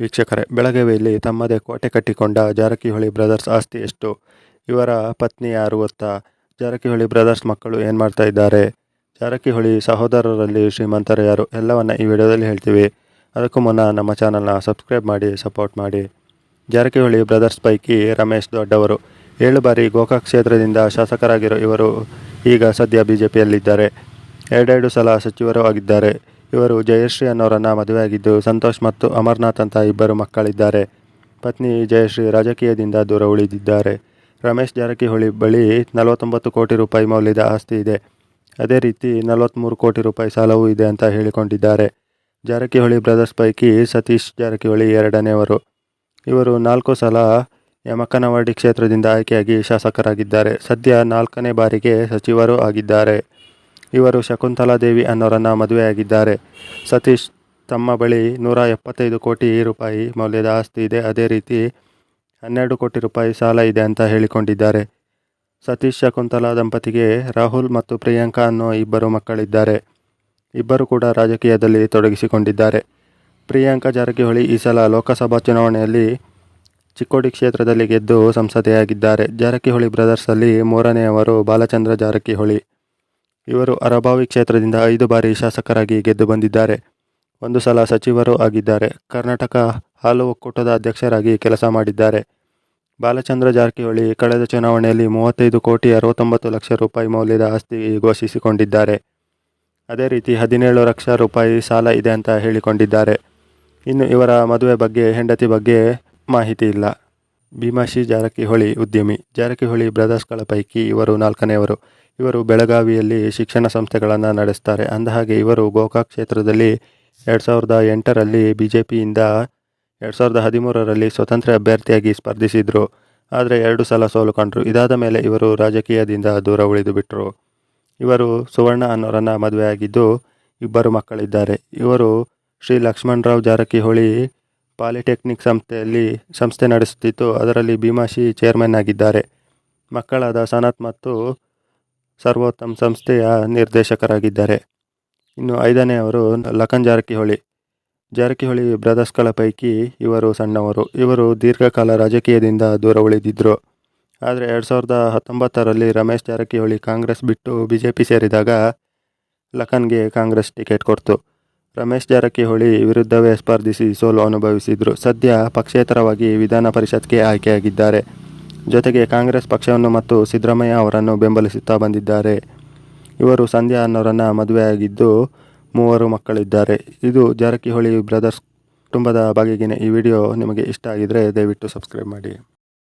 ವೀಕ್ಷಕರೇ, ಬೆಳಗಾವಿಯಲ್ಲಿ ತಮ್ಮದೇ ಕೋಟೆ ಕಟ್ಟಿಕೊಂಡ ಜಾರಕಿಹೊಳಿ ಬ್ರದರ್ಸ್ ಆಸ್ತಿ ಎಷ್ಟು? ಇವರ ಪತ್ನಿ ಯಾರು ಗೊತ್ತಾ ಜಾರಕಿಹೊಳಿ ಬ್ರದರ್ಸ್ ಮಕ್ಕಳು ಏನು ಮಾಡ್ತಾ ಇದ್ದಾರೆ? ಜಾರಕಿಹೊಳಿ ಸಹೋದರರಲ್ಲಿ ಶ್ರೀಮಂತರು ಯಾರು? ಎಲ್ಲವನ್ನ ಈ ವಿಡಿಯೋದಲ್ಲಿ ಹೇಳ್ತೀವಿ. ಅದಕ್ಕೂ ಮುನ್ನ ನಮ್ಮ ಚಾನಲ್ನ ಸಬ್ಸ್ಕ್ರೈಬ್ ಮಾಡಿ, ಸಪೋರ್ಟ್ ಮಾಡಿ. ಜಾರಕಿಹೊಳಿ ಬ್ರದರ್ಸ್ ಪೈಕಿ ರಮೇಶ್ ದೊಡ್ಡವರು. ಏಳು ಬಾರಿ ಗೋಕಾಕ್ ಕ್ಷೇತ್ರದಿಂದ ಶಾಸಕರಾಗಿರೋ ಇವರು ಈಗ ಸದ್ಯ ಬಿ ಜೆ ಪಿಯಲ್ಲಿದ್ದಾರೆ ಎರಡೆರಡು ಸಲ ಸಚಿವರು ಆಗಿದ್ದಾರೆ. ಇವರು ಜಯಶ್ರೀ ಅನ್ನೋರನ್ನ ಮದುವೆಯಾಗಿದ್ದು ಸಂತೋಷ್ ಮತ್ತು ಅಮರ್ನಾಥ್ ಅಂತ ಇಬ್ಬರು ಮಕ್ಕಳಿದ್ದಾರೆ. ಪತ್ನಿ ಜಯಶ್ರೀ ರಾಜಕೀಯದಿಂದ ದೂರ ಉಳಿದಿದ್ದಾರೆ. ರಮೇಶ್ ಜಾರಕಿಹೊಳಿ ಬಳಿ ನಲವತ್ತೊಂಬತ್ತು ಕೋಟಿ ರೂಪಾಯಿ ಮೌಲ್ಯದ ಆಸ್ತಿ ಇದೆ. ಅದೇ ರೀತಿ ನಲವತ್ತ್ಮೂರು ಕೋಟಿ ರೂಪಾಯಿ ಸಾಲವೂ ಇದೆ ಅಂತ ಹೇಳಿಕೊಂಡಿದ್ದಾರೆ. ಜಾರಕಿಹೊಳಿ ಬ್ರದರ್ಸ್ ಪೈಕಿ ಸತೀಶ್ ಜಾರಕಿಹೊಳಿ ಎರಡನೆಯವರು ಇವರು ನಾಲ್ಕು ಸಲ ಯಮಕನವಾಡಿ ಕ್ಷೇತ್ರದಿಂದ ಆಯ್ಕೆಯಾಗಿ ಶಾಸಕರಾಗಿದ್ದಾರೆ. ಸದ್ಯ ನಾಲ್ಕನೇ ಬಾರಿಗೆ ಸಚಿವರೂ ಆಗಿದ್ದಾರೆ. ಇವರು ಶಕುಂತಲಾ ದೇವಿ ಅನ್ನೋರನ್ನ ಮದುವೆಯಾಗಿದ್ದಾರೆ. ಸತೀಶ್ ತಮ್ಮ ಬಳಿ ನೂರ ಎಪ್ಪತ್ತೈದು ಕೋಟಿ ರೂಪಾಯಿ ಮೌಲ್ಯದ ಆಸ್ತಿ ಇದೆ. ಅದೇ ರೀತಿ ಹನ್ನೆರಡು ಕೋಟಿ ರೂಪಾಯಿ ಸಾಲ ಇದೆ ಅಂತ ಹೇಳಿಕೊಂಡಿದ್ದಾರೆ. ಸತೀಶ್ ಶಕುಂತಲಾ ದಂಪತಿಗೆ ರಾಹುಲ್ ಮತ್ತು ಪ್ರಿಯಾಂಕಾ ಅನ್ನೋ ಇಬ್ಬರು ಮಕ್ಕಳಿದ್ದಾರೆ. ಇಬ್ಬರು ಕೂಡ ರಾಜಕೀಯದಲ್ಲಿ ತೊಡಗಿಸಿಕೊಂಡಿದ್ದಾರೆ. ಪ್ರಿಯಾಂಕಾ ಜಾರಕಿಹೊಳಿ ಈ ಸಲ ಲೋಕಸಭಾ ಚುನಾವಣೆಯಲ್ಲಿ ಚಿಕ್ಕೋಡಿ ಕ್ಷೇತ್ರದಲ್ಲಿ ಗೆದ್ದು ಸಂಸದೆಯಾಗಿದ್ದಾರೆ. ಜಾರಕಿಹೊಳಿ ಬ್ರದರ್ಸಲ್ಲಿ ಮೂರನೆಯವರು ಬಾಲಚಂದ್ರ ಜಾರಕಿಹೊಳಿ. ಇವರು ಅರಭಾವಿ ಕ್ಷೇತ್ರದಿಂದ ಐದು ಬಾರಿ ಶಾಸಕರಾಗಿ ಗೆದ್ದು ಬಂದಿದ್ದಾರೆ. ಒಂದು ಸಲ ಸಚಿವರೂ ಆಗಿದ್ದಾರೆ. ಕರ್ನಾಟಕ ಹಾಲು ಒಕ್ಕೂಟದ ಅಧ್ಯಕ್ಷರಾಗಿ ಕೆಲಸ ಮಾಡಿದ್ದಾರೆ. ಬಾಲಚಂದ್ರ ಜಾರಕಿಹೊಳಿ ಕಳೆದ ಚುನಾವಣೆಯಲ್ಲಿ ಮೂವತ್ತೈದು ಕೋಟಿ ಅರವತ್ತೊಂಬತ್ತು ಲಕ್ಷ ರೂಪಾಯಿ ಮೌಲ್ಯದ ಆಸ್ತಿ ಘೋಷಿಸಿಕೊಂಡಿದ್ದಾರೆ. ಅದೇ ರೀತಿ ಹದಿನೇಳು ಲಕ್ಷ ರೂಪಾಯಿ ಸಾಲ ಇದೆ ಅಂತ ಹೇಳಿಕೊಂಡಿದ್ದಾರೆ. ಇನ್ನು ಇವರ ಮದುವೆ ಬಗ್ಗೆ, ಹೆಂಡತಿ ಬಗ್ಗೆ ಮಾಹಿತಿ ಇಲ್ಲ. ಭೀಮಾಶಿ ಜಾರಕಿಹೊಳಿ ಉದ್ಯಮಿ. ಜಾರಕಿಹೊಳಿ ಬ್ರದರ್ಸ್ಗಳ ಪೈಕಿ ಇವರು ನಾಲ್ಕನೆಯವರು. ಇವರು ಬೆಳಗಾವಿಯಲ್ಲಿ ಶಿಕ್ಷಣ ಸಂಸ್ಥೆಗಳನ್ನು ನಡೆಸ್ತಾರೆ. ಅಂದಹಾಗೆ ಇವರು ಗೋಕಾಕ್ ಕ್ಷೇತ್ರದಲ್ಲಿ ಎರಡು ಸಾವಿರದ ಎಂಟರಲ್ಲಿ ಬಿ ಜೆ ಪಿಯಿಂದ ಎರಡು ಸಾವಿರದ ಹದಿಮೂರರಲ್ಲಿ ಸ್ವತಂತ್ರ ಅಭ್ಯರ್ಥಿಯಾಗಿ ಸ್ಪರ್ಧಿಸಿದರು. ಆದರೆ ಎರಡು ಸಲ ಸೋಲು ಕಂಡರು. ಇದಾದ ಮೇಲೆ ಇವರು ರಾಜಕೀಯದಿಂದ ದೂರ ಉಳಿದು ಬಿಟ್ಟರು ಇವರು ಸುವರ್ಣ ಅನ್ನೋರನ್ನು ಮದುವೆಯಾಗಿದ್ದು ಇಬ್ಬರು ಮಕ್ಕಳಿದ್ದಾರೆ. ಇವರು ಶ್ರೀ ಲಕ್ಷ್ಮಣರಾವ್ ಜಾರಕಿಹೊಳಿ ಪಾಲಿಟೆಕ್ನಿಕ್ ಸಂಸ್ಥೆಯಲ್ಲಿ ಸಂಸ್ಥೆ ನಡೆಸುತ್ತಿತ್ತು ಅದರಲ್ಲಿ ಭೀಮಾಶಿ ಚೇರ್ಮನ್ ಆಗಿದ್ದಾರೆ. ಮಕ್ಕಳಾದ ಸನತ್ ಮತ್ತು ಸರ್ವೋತ್ತಮ್ ಸಂಸ್ಥೆಯ ನಿರ್ದೇಶಕರಾಗಿದ್ದಾರೆ. ಇನ್ನು ಐದನೇ ಅವರು ಲಖನ್ ಜಾರಕಿಹೊಳಿ. ಜಾರಕಿಹೊಳಿ ಬ್ರದರ್ಸ್ಗಳ ಪೈಕಿ ಇವರು ಸಣ್ಣವರು. ಇವರು ದೀರ್ಘಕಾಲ ರಾಜಕೀಯದಿಂದ ದೂರ ಉಳಿದಿದ್ದರು ಆದರೆ ಎರಡು ಸಾವಿರದ ಹತ್ತೊಂಬತ್ತರಲ್ಲಿ ರಮೇಶ್ ಜಾರಕಿಹೊಳಿ ಕಾಂಗ್ರೆಸ್ ಬಿಟ್ಟು ಬಿ ಜೆ ಪಿ ಸೇರಿದಾಗ ಲಖನ್ಗೆ ಕಾಂಗ್ರೆಸ್ ಟಿಕೆಟ್ ಕೊಡ್ತು. ರಮೇಶ್ ಜಾರಕಿಹೊಳಿ ವಿರುದ್ಧವೇ ಸ್ಪರ್ಧಿಸಿ ಸೋಲು ಅನುಭವಿಸಿದರು. ಸದ್ಯ ಪಕ್ಷೇತರವಾಗಿ ವಿಧಾನ ಪರಿಷತ್ಗೆ ಆಯ್ಕೆಯಾಗಿದ್ದಾರೆ. ಜೊತೆಗೆ ಕಾಂಗ್ರೆಸ್ ಪಕ್ಷವನ್ನು ಮತ್ತು ಸಿದ್ದರಾಮಯ್ಯ ಅವರನ್ನು ಬೆಂಬಲಿಸುತ್ತಾ ಬಂದಿದ್ದಾರೆ. ಇವರು ಸಂಧ್ಯಾ ಅನ್ನೋರನ್ನ ಮದುವೆಯಾಗಿದ್ದು ಮೂವರು ಮಕ್ಕಳಿದ್ದಾರೆ. ಇದು ಜಾರಕಿಹೊಳಿ ಬ್ರದರ್ಸ್ ಕುಟುಂಬದ ಬಗೆಗಿನ ಈ ವಿಡಿಯೋ. ನಿಮಗೆ ಇಷ್ಟ ಆಗಿದರೆ ದಯವಿಟ್ಟು ಸಬ್ಸ್ಕ್ರೈಬ್ ಮಾಡಿ.